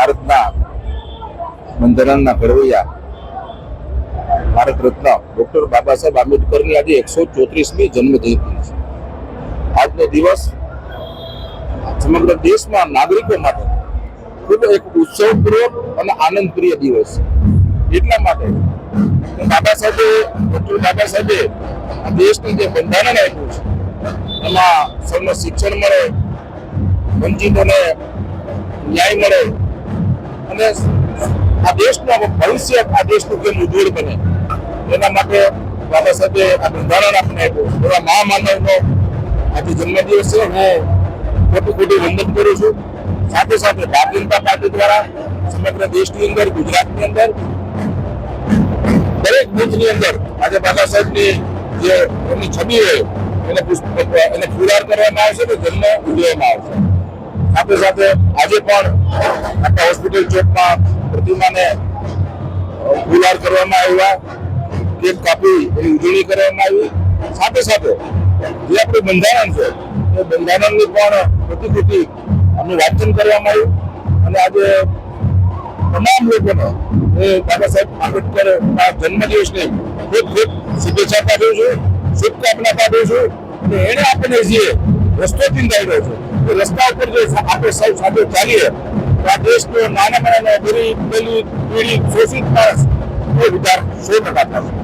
ભારતના બંધારણના ઘડવૈયા ભારત રત્ન ડોક્ટર બાબા સાહેબ આંબેડકરની આજે એકસો ચોત્રીસમી જન્મ છે. આજનો દિવસ સમગ્ર દેશમાં નાગરિકો માટે ખૂબ એક ઉત્સવપૂર્વક અને આનંદપ્રિય દિવસ એટલા માટે બાબા સાહેબે, ડોક્ટર બાબા સાહેબે દેશનું જે બંધારણ આપ્યું છે, એમાં સૌને શિક્ષણ મળે વંચિતોને ન્યાય મળે અને આ દેશનું ભવિષ્ય, આ દેશનું કેમ ઉજ્જવળ બને? એના માટે બાબા સાહેબે આ બંધારણ આપણને આપ્યું. એવા મહામાનવનો આજે જન્મદિવસ છે. હું ખોટું ખોટું વંદન કરું છું. સાથે સાથે ભારતીય જનતા પાર્ટી દ્વારા સમગ્ર દેશની અંદર, ગુજરાતની અંદર, દરેક બુથની અંદર આજે બાબા સાહેબની જે એમની છબી હોય એને પુષ્પ, એને ફુલાર કરવામાં આવશે તો જન્મ ઉજવવામાં આવશે સાથે સાથે આજે પણ આપણા હોસ્પિટલ ચોકમાં પ્રતિમાને ગુલાર કરવામાં આવ્યા. કેક કાપી એની ઉજવણી કરવામાં આવી. સાથે સાથે જે આપણું બંધારણ છે, એ બંધારણની પણ પ્રતિકૃતિ અમને વાંચન કરવામાં આવ્યું. અને આજે તમામ લોકોને, એ બાબા સાહેબ આંબેડકર જન્મદિવસની ખૂબ ખૂબ શુભેચ્છા પાઠવું છું, શુભકામના પાઠવું છું. અને એને આપણને જે રસ્તો રહ્યો છે રસ્તા ઉપર જો આપણે સૌ સાથે ચાલીએ, તો આ દેશનો નાના નાના ગરીબ પેલી પીડી શોષિત માણસ એ વિચાર સો ટકા થશે